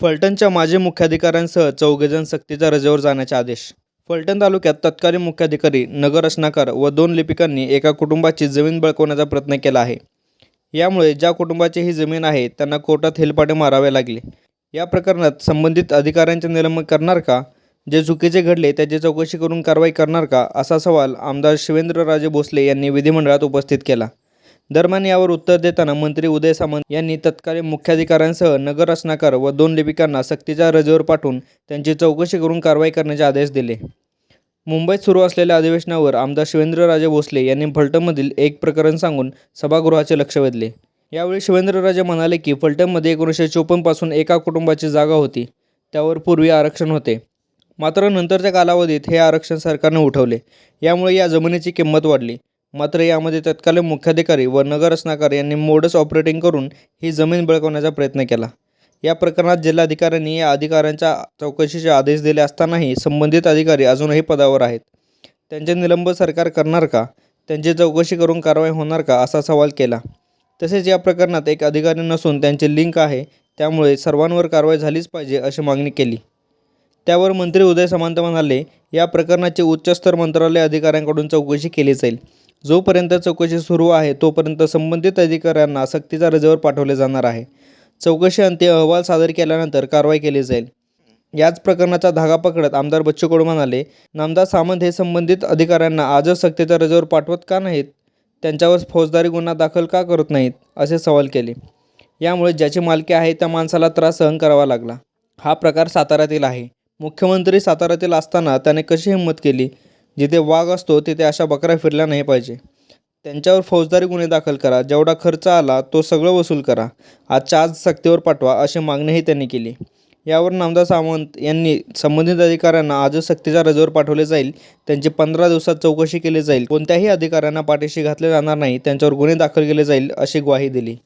फलटणच्या माजी मुख्याधिकाऱ्यांसह चौघेजण सक्तीच्या रजेवर जाण्याचे आदेश. फलटण तालुक्यात तत्कालीन मुख्याधिकारी नगर रचनाकार व दोन लिपिकांनी एका कुटुंबाची जमीन बळकवण्याचा प्रयत्न केला आहे. यामुळे ज्या कुटुंबाची ही जमीन आहे त्यांना कोर्टात हेलपाटे मारावे लागले. या प्रकरणात संबंधित अधिकाऱ्यांचे निलंबन करणार का? जे चुकीचे घडले त्याची चौकशी करून कारवाई करणार का? असा सवाल आमदार शिवेंद्रराजे भोसले यांनी विधिमंडळात उपस्थित केला. दरम्यान यावर उत्तर देताना मंत्री उदय सामंत यांनी तत्कालीन मुख्याधिकाऱ्यांसह नगर रचनाकार व दोन लिपिकांना सक्तीच्या रजेवर पाठवून त्यांची चौकशी करून कारवाई करण्याचे आदेश दिले. मुंबईत सुरू असलेल्या अधिवेशनावर आमदार शिवेंद्रराजे भोसले यांनी फलटणमधील एक प्रकरण सांगून सभागृहाचे लक्ष वेधले. यावेळी शिवेंद्रराजे म्हणाले की फलटणमध्ये एकोणीसशे चोपन्नपासून एका कुटुंबाची जागा होती. त्यावर पूर्वी आरक्षण होते. मात्र नंतरच्या कालावधीत हे आरक्षण सरकारने उठवले. यामुळे या जमिनीची किंमत वाढली. मात्र यामध्ये तत्कालीन मुख्याधिकारी व नगर रचनाकार यांनी मोडस ऑपरेटिंग करून ही जमीन बळकवण्याचा प्रयत्न केला. या प्रकरणात जिल्हाधिकाऱ्यांनी या अधिकाऱ्यांच्या चौकशीचे आदेश दिले असतानाही संबंधित अधिकारी अजूनही पदावर आहेत. त्यांचे निलंबन सरकार करणार का? त्यांची चौकशी करून कारवाई होणार का? असा सवाल केला. तसेच या प्रकरणात एक अधिकारी नसून त्यांचे लिंक आहे त्यामुळे सर्वांवर कारवाई झालीच पाहिजे अशी मागणी केली. त्यावर मंत्री उदय सामंत म्हणाले या प्रकरणाची उच्चस्तर मंत्रालय अधिकाऱ्यांकडून चौकशी केली जाईल. जोपर्यंत चौकशी सुरू आहे तोपर्यंत संबंधित अधिकाऱ्यांना सक्तीच्या रजेवर पाठवले जाणार आहे. चौकशी अंत्य अहवाल सादर केल्यानंतर कारवाई केली जाईल. याच प्रकरणाचा धागा पकडत आमदार बच्चू कडू म्हणाले नामदार सामंत हे संबंधित अधिकाऱ्यांना आजच सक्तीच्या रजेवर पाठवत का नाहीत? त्यांच्यावर फौजदारी गुन्हा दाखल का करत नाहीत? असे सवाल केले. यामुळे ज्याची मालकी आहे त्या माणसाला त्रास सहन करावा लागला. हा प्रकार साताऱ्यातील आहे. मुख्यमंत्री साताऱ्यातील असताना त्याने कशी हिंमत केली? जिथे वाघ असतो तिथे अशा बकऱ्या फिरल्या नाही पाहिजे. त्यांच्यावर फौजदारी गुन्हे दाखल करा. जेवढा खर्च आला तो सगळं वसूल करा. आजच्या आज सक्तीवर पाठवा अशी मागणीही त्यांनी केली. यावर नामदार सावंत यांनी संबंधित अधिकाऱ्यांना आजच सक्तीच्या रजेवर पाठवले जाईल. त्यांची पंधरा दिवसात चौकशी केली जाईल. कोणत्याही अधिकाऱ्यांना पाठीशी घातले जाणार नाही. त्यांच्यावर गुन्हे दाखल केले जाईल अशी ग्वाही दिली.